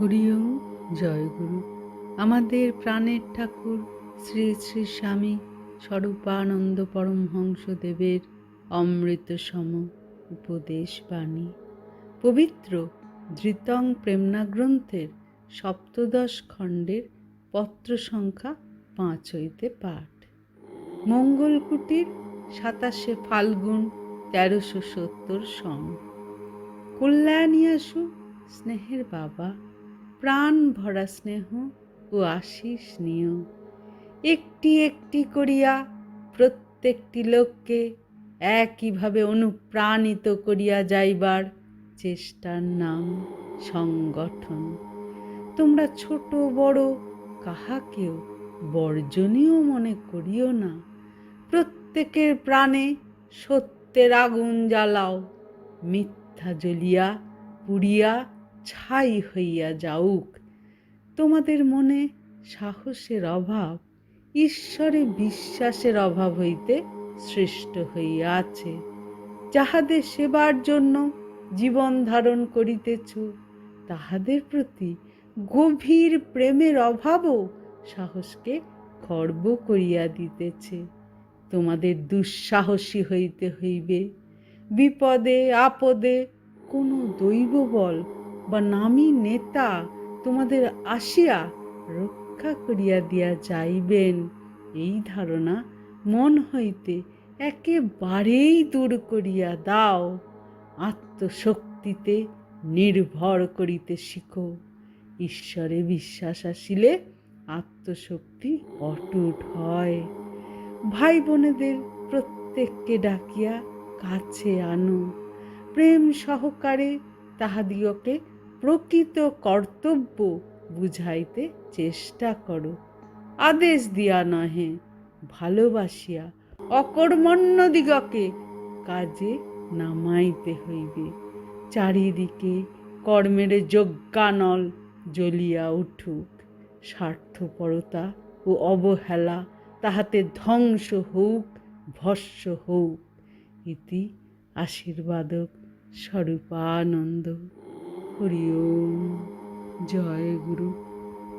হরিও জয়গুরু আমাদের প্রাণের ঠাকুর শ্রী শ্রী স্বামী স্বরূপানন্দ পরমহংসদেবের অমৃত সম উপদেশ বাণী। পবিত্র ধৃতং প্রেমনা গ্রন্থের সপ্তদশ খণ্ডের পত্র সংখ্যা পাঁচ হইতে পাঠ। মঙ্গলকুটির সাতাশে ফাল্গুন তেরোশো সত্তর সন কল্যাণিয়াসু স্নেহের বাবা প্রাণ ভরা স্নেহ ও আশিস নিও। একটি একটি করিয়া প্রত্যেকটি লোককে একইভাবে অনুপ্রাণিত করিয়া যাইবার চেষ্টার নাম সংগঠন। তোমরা ছোট বড় কাহাকেও বর্জনীয় মনে করিও না। প্রত্যেকের প্রাণে সত্যের আগুন জ্বালাও, মিথ্যা জ্বলিয়া পুড়িয়া ছাই হইয়া যাউক। তোমাদের মনে সাহসের অভাব, ঈশ্বরে বিশ্বাসের অভাব হইতে সৃষ্ট হইয়াছে যাহাদের সেবার জন্য জীবন ধারণ করিতেছ, তাহাদের প্রতি গভীর প্রেমের অভাবও সাহসকে খর্ব করিয়া দিতেছে। তোমাদের দুঃসাহসী হইতে হইবে। বিপদে, আপদে কোনো দৈব বল বা নামী নেতা তোমাদের আসিয়া রক্ষা করিয়া দিয়া যাইবেন। এই ধারণা মন হইতে একেবারেই দূর করিয়া দাও। আত্মশক্তিতে নির্ভর করিতে শিখো। ঈশ্বরে বিশ্বাস আসিলে আত্মশক্তি অটুট হয়। ভাই বোনেদের প্রত্যেককে ডাকিয়া কাছে আনো। প্রেম সহকারে তাহাদিগকে প্রকৃত কর্তব্য বুঝাইতে চেষ্টা করো। আদেশ দিয়া নহে, ভালোবাসিয়া অকর্মণ্য দিগকে কাজে নামাইতে হইবে। চারিদিকে কর্মের যজ্ঞানল জ্বলিয়া উঠুক। স্বার্থপরতা ও অবহেলা তাহাতে ধ্বংস হোক ভস্য হোক ইতি আশীর্বাদক স্বরূপানন্দ। হরি ওম জয় গুরু।